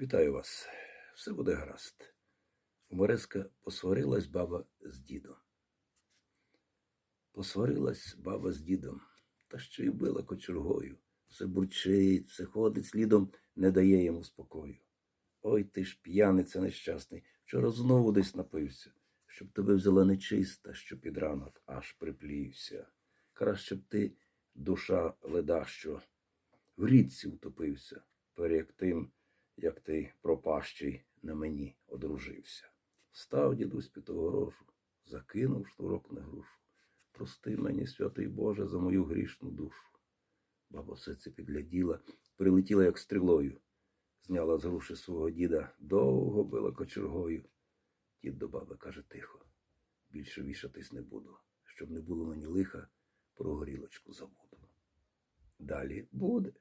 Вітаю вас. Все буде гаразд. У посварилась баба з дідом. Посварилась баба з дідом, та ще й била кочергою. Все бурчить, все ходить слідом, не дає йому спокою. Ой ти ж п'яниця нещасний, вчора знову десь напився, щоб тебе взяла нечиста, що під ранок аж приплівся. Краще б ти, душа леда, що в річці утопився, перед тим, пропащий на мені одружився. Став дідусь під огорожу, закинув шнурок на грушу. Прости мені, святий Боже, за мою грішну душу. Баба все це підгляділа, прилетіла, як стрілою. Зняла з груші свого діда, довго била кочергою. Дід до баби каже тихо, більше вішатись не буду, щоб не було мені лиха, про горілочку забуду. Далі буде.